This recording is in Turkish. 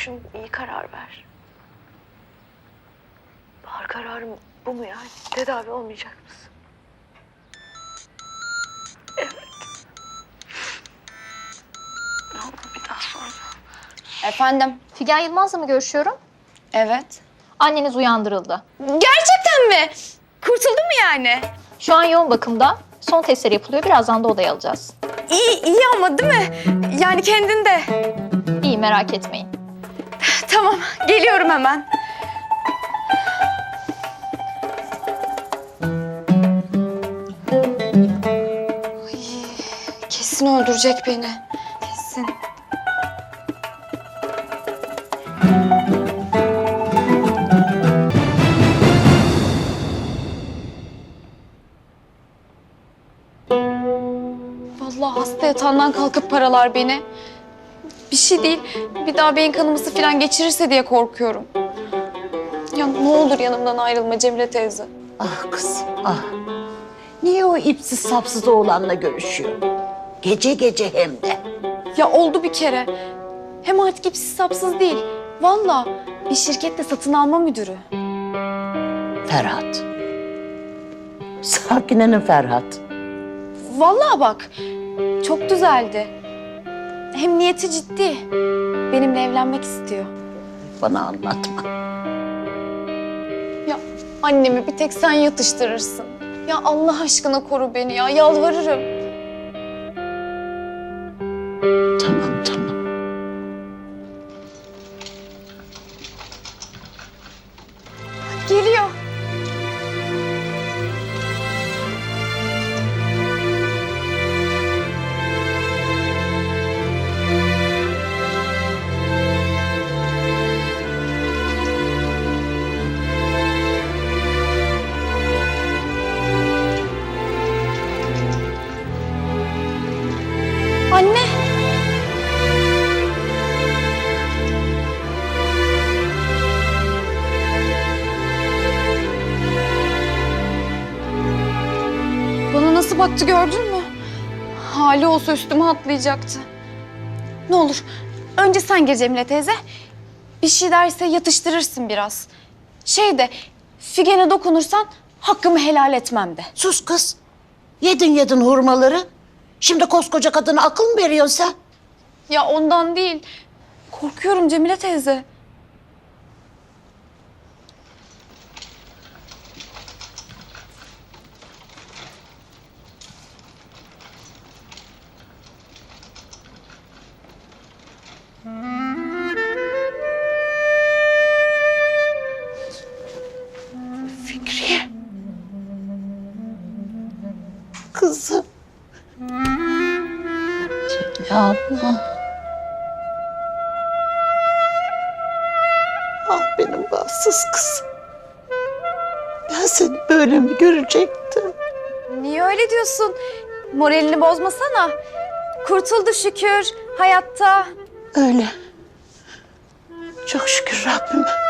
düşün, iyi karar ver. Bahar kararım bu mu yani? Tedavi olmayacak mısın? Evet. Ne olur bir daha sorma. Efendim? Figen Yılmaz'la mı görüşüyorum? Evet. Anneniz uyandırıldı. Gerçekten mi? Kurtuldu mu yani? Şu an yoğun bakımda. Son testleri yapılıyor. Birazdan da odaya alacağız. İyi, iyi ama değil mi? Yani kendinde. İyi merak etmeyin. Tamam, geliyorum hemen. Ay, kesin öldürecek beni. Kesin. Vallahi hasta yatağından kalkıp paralar beni. Bir şey değil. Bir daha beyin kanaması falan geçirirse diye korkuyorum. Ya ne olur yanımdan ayrılma Cemile teyze. Ah kızım ah. Niye o ipsiz sapsız oğlanla görüşüyor? Gece gece hem de. Ya oldu bir kere. Hem artık ipsiz sapsız değil. Vallahi bir şirkette satın alma müdürü. Ferhat. Sakine'nin Ferhat. Vallahi bak çok düzeldi. Hem niyeti ciddi. Benimle evlenmek istiyor. Bana anlatma. Ya annemi bir tek sen yatıştırırsın. Ya Allah aşkına koru beni ya yalvarırım. Tamam tamam. Geliyor. Nasıl baktı gördün mü? Hali olsa üstüme atlayacaktı. Ne olur önce sen gir Cemile teyze. Bir şey derse yatıştırırsın biraz. Şey de Figen'e dokunursan hakkımı helal etmem de. Sus kız. Yedin yedin hurmaları. Şimdi koskoca kadına akıl mı veriyorsun sen? Ya ondan değil. Korkuyorum Cemile teyze. Cemile abla. Ah benim bahtsız kızım. Ben seni böyle mi görecektim? Niye öyle diyorsun? Moralini bozmasana. Kurtuldu şükür hayatta. Öyle. Çok şükür Rabbime.